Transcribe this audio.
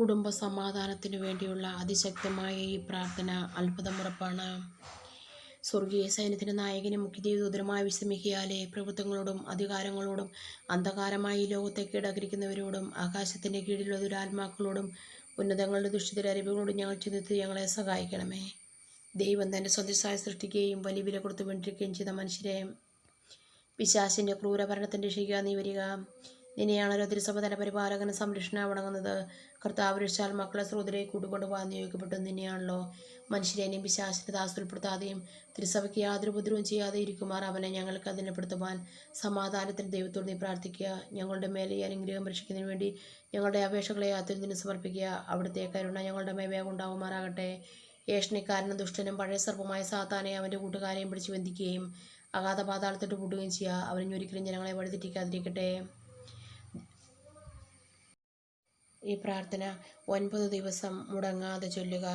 കുടുംബ സമാധാനത്തിനു വേണ്ടിയുള്ള അതിശക്തമായ ഈ പ്രാർത്ഥന അത്ഭുതമുറപ്പാണ്. സ്വർഗീയ സൈന്യത്തിന്റെ നായകനും മുഖ്യദേവദൂതനുമായ വിശ്രമിക്കിയാലെ പ്രവൃത്തങ്ങളോടും അധികാരങ്ങളോടും അന്ധകാരമായി ഈ ലോകത്തെ കീടകരിക്കുന്നവരോടും ആകാശത്തിന്റെ കീഴിലുള്ള ദുരാത്മാക്കളോടും ഉന്നതങ്ങളുടെ ദുഷിതര അറിവുകളോടും ഞങ്ങൾ ചിന്തിച്ച് ഞങ്ങളെ സഹായിക്കണമേ. ദൈവം തന്റെ സ്വന്തസായ സൃഷ്ടിക്കുകയും വലിയ വില കൊടുത്തു വേണ്ടിയിരിക്കുകയും ചെയ്ത മനുഷ്യരെ. പിശാസിന്റെ ക്രൂരഭരണത്തിന്റെ രക്ഷിക്കുക നീ വരിക. നിന്നെയാണല്ലോ തിരുസഭ തല പരിപാലകന് സംരക്ഷണ വണങ്ങുന്നത് കർത്താവ് രക്ഷിച്ചാൽ മക്കളെ സ്രോതിലേക്ക് കൂട്ടുകൊണ്ട് പോകാൻ നിയോഗിക്കപ്പെട്ടു നിന്നെയാണല്ലോ മനുഷ്യരെയും പിശാസിനെ ദാസുൽപ്പെടുത്താതെയും തിരുസഭയ്ക്ക് യാതൊരു ഉപദ്രവം ചെയ്യാതെ ഇരിക്കുമാർ. അവനെ ഞങ്ങൾക്ക് അതിനെപ്പെടുത്തുവാൻ സമാധാനത്തിന് ദൈവത്തോട് നീ പ്രാർത്ഥിക്കുക. ഞങ്ങളുടെ മേലെ ഈ അനുഗ്രഹം രക്ഷിക്കുന്നതിന് വേണ്ടി ഞങ്ങളുടെ അപേക്ഷകളെ യാതൊരു സമർപ്പിക്കുക. അവിടുത്തെ കരുണ ഞങ്ങളുടെ മേൽ വേഗം ഉണ്ടാകുമാറാകട്ടെ. ഏഷണിക്കാരനും ദുഷ്ടനും പഴയ സർപ്പമായ സാത്താനെ അവന്റെ കൂട്ടുകാരെയും പിടിച്ചു ബന്ധിക്കുകയും അഗാധ പാതാളത്തിട്ട് കൂട്ടുകയും ചെയ്യുക. അവൻ ഒരിക്കലും ജനങ്ങളെ വഴിതെറ്റിക്കാതിരിക്കട്ടെ. ഈ പ്രാർത്ഥന ഒൻപത് ദിവസം മുടങ്ങാതെ ചൊല്ലുക.